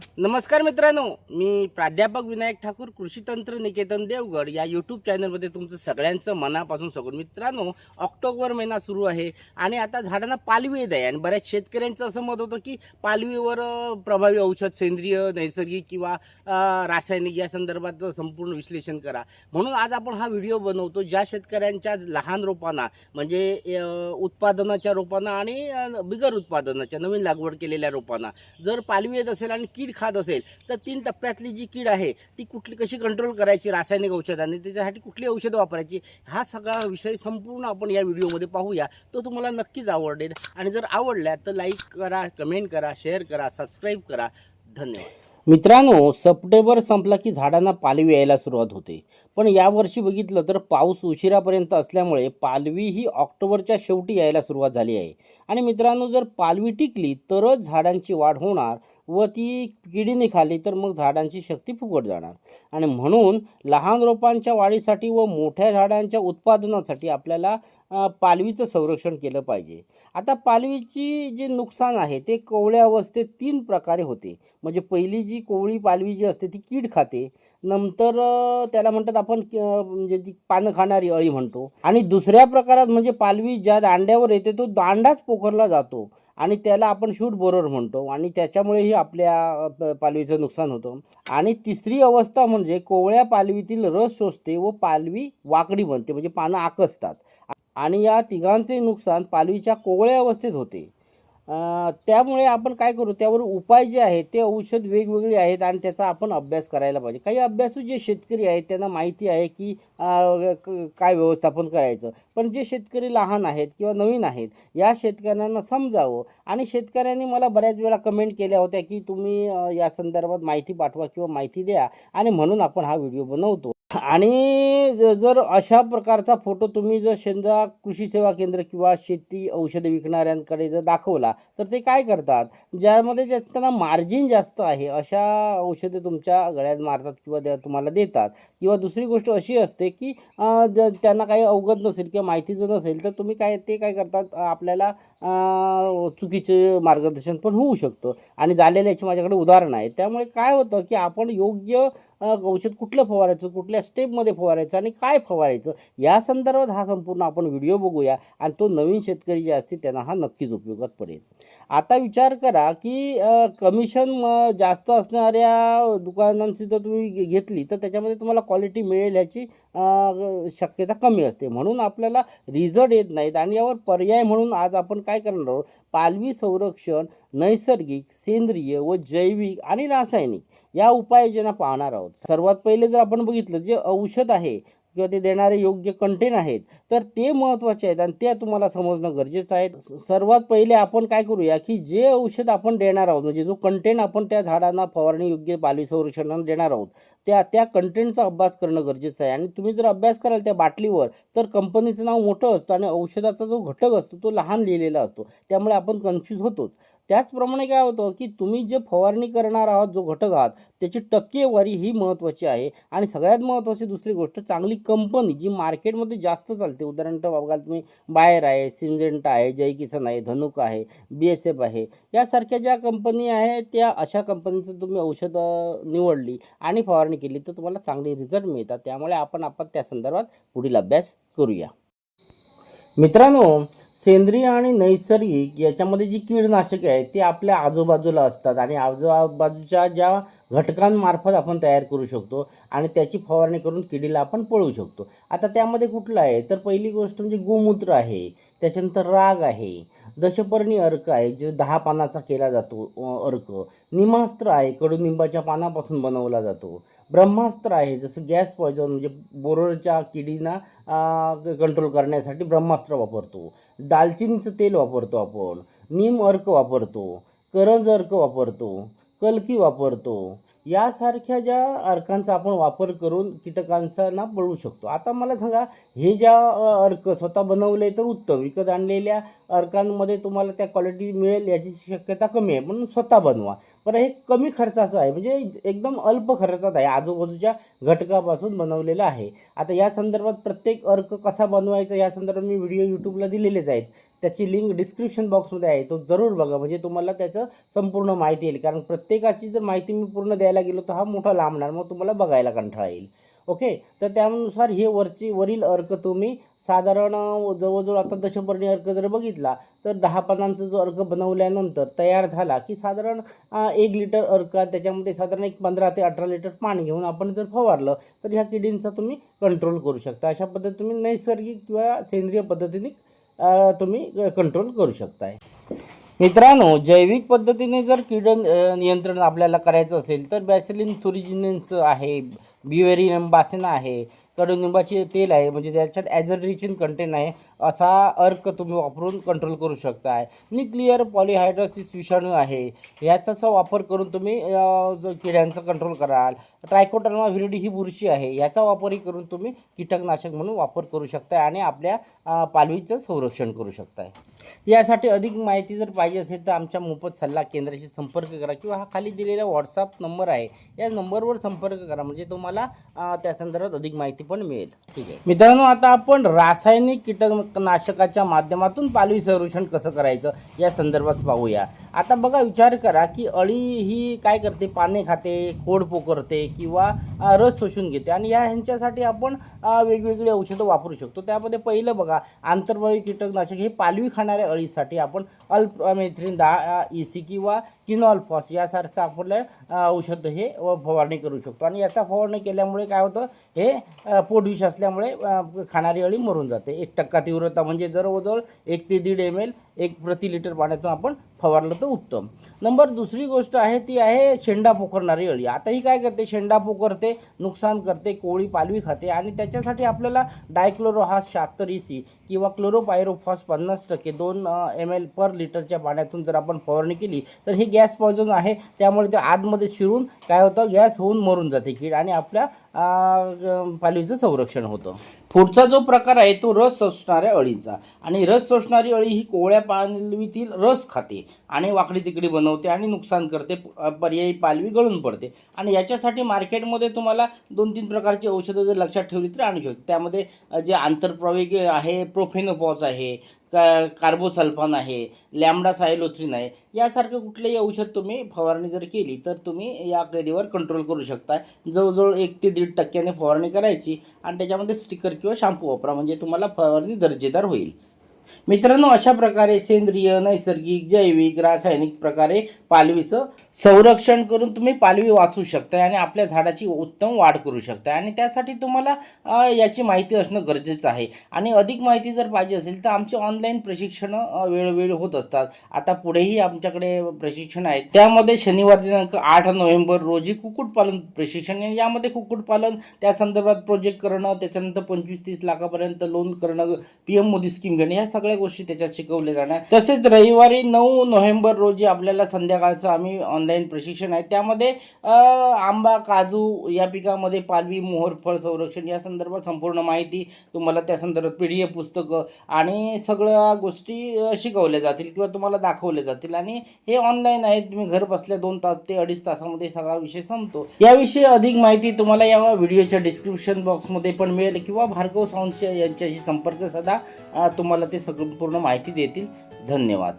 नमस्कार मित्रांनो मी प्राध्यापक विनायक ठाकूर कृषी तंत्र निकेतन देवगड या यूट्यूब चॅनलमध्ये तुमचं सगळ्यांचं मनापासून सगळं मित्रांनो ऑक्टोबर महिना सुरू आहे आणि आता झाडांना पालवी येत आहे आणि बऱ्याच शेतकऱ्यांचं असं मत होतं की पालवीवर प्रभावी औषध सेंद्रिय नैसर्गिक किंवा रासायनिक या संदर्भात संपूर्ण विश्लेषण करा. म्हणून आज आपण हा व्हिडिओ बनवतो ज्या शेतकऱ्यांच्या लहान रोपांना म्हणजे उत्पादनाच्या रोपांना आणि बिगर उत्पादनाच्या नवीन लागवड केलेल्या रोपांना. जर पालवी येत असेल आणि कीड खात असेल तर तीन टप्प्यातली जी कीड आहे ती कुठली कशी कंट्रोल करायची रासायनिक औषधाने त्याच्यासाठी कुठली औषधं वापरायची हा सगळा विषय संपूर्ण आपण या व्हिडिओमध्ये पाहूया. तो तुम्हाला नक्कीच आवडेल. आणि जर आवडल्या तर लाईक करा कमेंट करा शेअर करा सबस्क्राईब करा. धन्यवाद. मित्रांनो सप्टेंबर संपला की झाडांना पालवी यायला सुरुवात होते. पण यावर्षी बघितलं तर पाऊस उशिरापर्यंत असल्यामुळे पालवी ही ऑक्टोबरच्या शेवटी यायला सुरुवात झाली आहे. आणि मित्रांनो जर पालवी टिकली तरच झाडांची वाढ होणार व ती किडीने खाली तर मग झाडांची शक्ती फुकट जाणार. आणि म्हणून लहान रोपांच्या वाढीसाठी व मोठ्या झाडांच्या उत्पादनासाठी आपल्याला पालवीचं संरक्षण केलं पाहिजे. आता पालवीची जे नुकसान आहे ते कोवळ्या अवस्थेत तीन प्रकारे होते. म्हणजे पहिली जी कोवळी पालवी जी असते ती कीड खाते. नंतर त्याला म्हणतात आपण म्हणजे ती पानं खाणारी अळी म्हणतो. आणि दुसऱ्या प्रकारात म्हणजे पालवी ज्या दांड्यावर येते तो दांडाच पोखरला जातो. आणि त्याला आपण शूट बोरर म्हणतो आणि त्याच्यामुळेही आपल्या प- पालवीचं नुकसान होतं. आणि तिसरी अवस्था म्हणजे कोवळ्या पालवीतील रस शोषते व पालवी वाकडी बनते म्हणजे पानं आकसतात. आणि या तिघांचे नुकसान पालवीच्या कोवळ्या अवस्थेत होते. त्यामुळे आपण काय करू त्यावर उपाय जे आहेत ते औषध वेगवेगळे आहेत आणि त्याचा आपण अभ्यास करायला पाहिजे. काही अभ्यासू जे शेतकरी आहेत त्यांना माहिती आहे की क- काय व्यवस्थापन करायचं. पण जे शेतकरी लहान आहेत किंवा नवीन आहेत या शेतकऱ्यांना समजावं. आणि शेतकऱ्यांनी मला बऱ्याच वेळा कमेंट केल्या होत्या की तुम्ही या संदर्भात माहिती पाठवा किंवा माहिती द्या. आणि म्हणून आपण हा व्हिडिओ बनवतो. आणि जर अशा प्रकारचा फोटो तुम्ही जर शेंद्रा कृषी सेवा केंद्र किंवा शेती औषधं विकणाऱ्यांकडे जर दाखवला तर ते काय करतात? ज्यामध्ये ज्या- त्यांना मार्जिन जास्त आहे अशा औषधे तुमच्या गळ्यात मारतात किंवा त्या तुम्हाला देतात. किंवा दुसरी गोष्ट अशी असते की जर त्यांना काही अवगत नसेल किंवा माहिती जर नसेल तर तुम्ही काय ते काय करतात? आपल्याला चुकीचे मार्गदर्शन पण होऊ शकतं. आणि झालेलं याची माझ्याकडे उदाहरण आहे त्यामुळे काय होतं की आपण योग्य औषध कुठलं फवारायचं? कुठल्या स्टेपमध्ये फवारायचं? आणि काय फवारायचं? या संदर्भात हा संपूर्ण आपण व्हिडिओ बघूया. आणि तो नवीन शेतकरी जे असतील त्यांना हा नक्कीच उपयोगात पडेल. आता विचार करा की कमिशन म, जास्त असणाऱ्या दुकानांची जर तुम्ही घे- घेतली तर त्याच्यामध्ये तुम्हाला क्वालिटी मिळेल याची शक्यता कमी असते. म्हणून आपल्याला रिझल्ट येत नाहीत आणि यावर पर्याय म्हणून आज आपण काय करणार आहोत? पालवी संरक्षण नैसर्गिक सेंद्रिय व जैविक आणि रासायनिक या उपाययोजना पाहणार आहोत. सर्वात पहिले जर आपण बघितलं जे औषध आहे किंवा ते देणारे योग्य कंटेन आहेत तर ते महत्त्वाचे आहेत आणि ते तुम्हाला समजणं गरजेचं आहे. सर्वात पहिले आपण काय करूया की जे औषध आपण देणार आहोत म्हणजे जो कंटेंट आपण त्या झाडांना फवारणी योग्य पालवी संरक्षणाला देणार आहोत त्या त्या कंटेंटचा अभ्यास करणं गरजेचं आहे. आणि तुम्ही जर अभ्यास कराल त्या बाटलीवर तर कंपनीचं नाव मोठं असतं आणि औषधाचा जो घटक असतो तो लहान लिहिलेला असतो. त्यामुळे आपण कन्फ्यूज होतोच. त्याचप्रमाणे काय होतं की तुम्ही जे फवारणी करणार आहात जो घटक आहात त्याची टक्केवारी ही महत्त्वाची आहे. आणि सगळ्यात महत्त्वाची दुसरी गोष्ट चांगली कंपनी जी मार्केटमध्ये जास्त चालते. उदाहरणार्थ बघाल तुम्ही बायर आहे सिंजेंटा आहे जय किसन आहे धनुक आहे बी एस एफ आहे. यासारख्या ज्या कंपनी आहे त्या अशा कंपनीचं तुम्ही औषधं निवडली आणि फवारणी केली तर तुम्हाला चांगले रिझल्ट मिळतात. त्यामुळे आपण आपण त्या संदर्भात पुढील अभ्यास करूया. मित्रांनो सेंद्रिय आणि नैसर्गिक याच्यामध्ये जी कीडनाशके आहेत ती आपल्या आजूबाजूला असतात आणि आजूबाजूच्या ज्या घटकांमार्फत आपण तयार करू शकतो आणि त्याची फवारणी करून किडीला आपण पळवू शकतो. आता त्यामध्ये कुठलं आहे? तर पहिली गोष्ट म्हणजे गोमूत्र आहे. त्याच्यानंतर राग आहे. दशपर्णी अर्क आहे जे दहा पानाचा केला जातो अर्क. निमास्त्र आहे कडुनिंबाच्या पानापासून बनवला जातो. ब्रह्मास्त्र आहे. जसं गॅस पॉयझन म्हणजे बोररच्या किडींना कंट्रोल करण्यासाठी ब्रह्मास्त्र वापरतो. दालचिनीचं तेल वापरतो आपण. नीम अर्क वापरतो. करंज अर्क वापरतो. कलकी वापरतो. यासारख्या ज्या अर्कांचा आपण वापर करून कीटकांचा ना पळवू शकतो. आता मला सांगा हे ज्या अर्क स्वतः बनवले तर उत्तम. विकत आणलेल्या अर्कांमध्ये तुम्हाला त्या क्वालिटी मिळेल याची शक्यता कमी आहे. म्हणून स्वतः बनवा. पण हे कमी खर्चाचं आहे. म्हणजे एकदम अल्प खर्चात आहे. आजूबाजूच्या घटकापासून बनवलेलं आहे. आता या संदर्भात प्रत्येक अर्क कसा बनवायचा या संदर्भात मी व्हिडिओ यूट्यूबला दिलेलेच आहेत. त्याची लिंक डिस्क्रिप्शन बॉक्समध्ये आहे. तो जरूर बघा. म्हणजे तुम्हाला त्याचं संपूर्ण माहिती येईल. कारण प्रत्येकाची जर माहिती मी पूर्ण द्यायला गेलो तर हा मोठा लांबणार मग तुम्हाला बघायला कंठाळा येईल. ओके तर त्यानुसार हे वरची वरील अर्क तुम्ही साधारण जवळजवळ आता दशपर्णी अर्क जर बघितला तर दहा पानांचा जो अर्क बनवल्यानंतर तयार झाला की साधारण एक लिटर अर्क त्याच्यामध्ये साधारण एक पंधरा ते अठरा लिटर पाणी घेऊन आपण जर फवारलं तर ह्या किडींचा तुम्ही कंट्रोल करू शकता. अशा पद्धतीने तुम्ही नैसर्गिक किंवा सेंद्रिय पद्धतीने तुम्ही कंट्रोल करू शकताय. मित्रांनो जैविक पद्धतीने जर कीड नियंत्रण आपल्याला करायचं असेल तर बॅसिलिन थुरिजिनन्स आहे बिवेरियम बासेना आहे कडुनिंबाचे तेल आहे म्हणजे त्याच्यात ॲझड्रिचिन कंटेन आहे असा अर्क तुम्ही वापरून कंट्रोल करू शकताय. न्यूक्लिअर पॉलिहायड्रोसिस विषाणू आहे. ह्याचा वापर करून तुम्ही किड्यांचा कंट्रोल कराल. ट्रायकोटर्मा व्हिरिडी ही बुरशी आहे. याचा वापरही करून तुम्ही कीटकनाशक म्हणून वापर करू शकताय आणि आपल्या पालवीचं संरक्षण करू शकताय. यासाठी अधिक माहिती जर पाहिजे असेल तर आमच्या मोफत सल्ला केंद्राशी संपर्क करा किंवा हा खाली दिलेला व्हॉट्सअप नंबर आहे. या नंबरवर संपर्क करा म्हणजे तुम्हाला त्या संदर्भात अधिक माहिती पण मिळेल. ठीक आहे. मित्रांनो आता आपण रासायनिक कीटकनाशकाच्या माध्यमातून पालवी संरक्षण कसं करायचं या संदर्भात पाहूया. आता बघा विचार करा की अळी ही काय करते? पाने खाते खोड पोकरते किंवा रस शोषून घेते आणि या ह्यांच्यासाठी आपण वेगवेगळी औषधं वापरू शकतो. त्यामध्ये पहिलं बघा आंतरवायू कीटकनाशक हे पालवी अळीसाठी आपण अल्पमेथ्रिन दहा ई सी किंवा किनॉल्फॉस यासारखं आपलं औषध हे फवारणी करू शकतो. आणि याचा फवारणी केल्यामुळे काय होतं हे पोटविष असल्यामुळे खाणारी अळी मरून जाते. एक टक्का तीव्रता म्हणजे जवळजवळ एक ते दीड एम एल एक प्रति लिटर पाण्यातून आपण फवारलं तर उत्तम. नंबर दुसरी गोष्ट आहे ती आहे शेंडा पोखरणारी अळी. आता ही काय करते शेंडा पोखरते नुकसान करते कोळी पालवी खाते आणि त्याच्यासाठी आपल्याला डायक्लोरोहास शहात्तर ई सी किंवा क्लोरोपायरोफॉस पन्नास टक्के दोन एम एल पर लिटरच्या पाण्यातून जर आपण फवारणी केली तर हे गॅस पॉयझन आहे. त्यामुळे ते आतमध्ये शिरून काय होतं? गॅस होऊन मरून जाते कीड आणि आपल्या पालवीचं संरक्षण होतं. पुढचा जो प्रकार आहे तो रस शोषणाऱ्या अळीचा. आणि रस शोषणारी अळी ही कोवळ्या पालवीतील रस खाते आणि वाकडी तिकडी बनवते आणि नुकसान करते पर्यायी पालवी गळून पडते. आणि याच्यासाठी मार्केटमध्ये तुम्हाला दोन तीन प्रकारची औषधं जर लक्षात ठेवली तर आणू शकते. त्यामध्ये जे आंतरप्रवेग आहे प्रोफेनोपॉज आहे का कार्बोसल्फान आहे लॅमडा सायलोथ्रिन आहे यासारखं कुठलंही औषध तुम्ही फवारणी जर केली तर तुम्ही या किडीवर कंट्रोल करू शकता. जवळजवळ एक ते दीड टक्क्याने फवारणी करायची आणि त्याच्यामध्ये स्टिकर किंवा शॅम्पू वापरा. म्हणजे तुम्हाला फवारणी दर्जेदार होईल. मित्रांनो अशा प्रकारे सेंद्रिय नैसर्गिक जैविक रासायनिक प्रकारे पालवीचं संरक्षण करून तुम्ही पालवी वाचू शकता आणि आपल्या झाडाची उत्तम वाढ करू शकता आणि त्यासाठी तुम्हाला याची माहिती असणं गरजेचं आहे. आणि अधिक माहिती जर पाहिजे असेल तर आमचे ऑनलाईन प्रशिक्षण वेळोवेळी होत असतात. आता पुढेही आमच्याकडे प्रशिक्षण आहे त्यामध्ये शनिवार दिनांक आठ नोव्हेंबर रोजी कुक्कुटपालन प्रशिक्षण यामध्ये कुक्कुटपालन त्या संदर्भात प्रोजेक्ट करणं त्याच्यानंतर पंचवीस तीस लाखापर्यंत लोन करणं पी एम मोदी स्कीम घेणं या सगळ्या गोष्टी त्याच्यात शिकवल्या जाणार. तसेच रविवारी नऊ नोव्हेंबर रोजी आपल्याला संध्याकाळचं आम्ही ऑनलाईन प्रशिक्षण आहे. त्यामध्ये आंबा काजू या पिकामध्ये पालवी मोहर फळ संरक्षण या संदर्भात संपूर्ण माहिती तुम्हाला त्या संदर्भात पी डी एफ पुस्तकं आणि सगळ्या गोष्टी शिकवल्या जातील किंवा तुम्हाला दाखवल्या जातील. आणि हे ऑनलाईन आहे. तुम्ही घर बसल्या दोन तास ते अडीच तासामध्ये सगळा विषय संपतो. याविषयी अधिक माहिती तुम्हाला या व्हिडिओच्या डिस्क्रिप्शन बॉक्समध्ये पण मिळेल किंवा भार्गव सावंत यांच्याशी संपर्क साधा. तुम्हाला ते संपूर्ण माहिती देतील. धन्यवाद.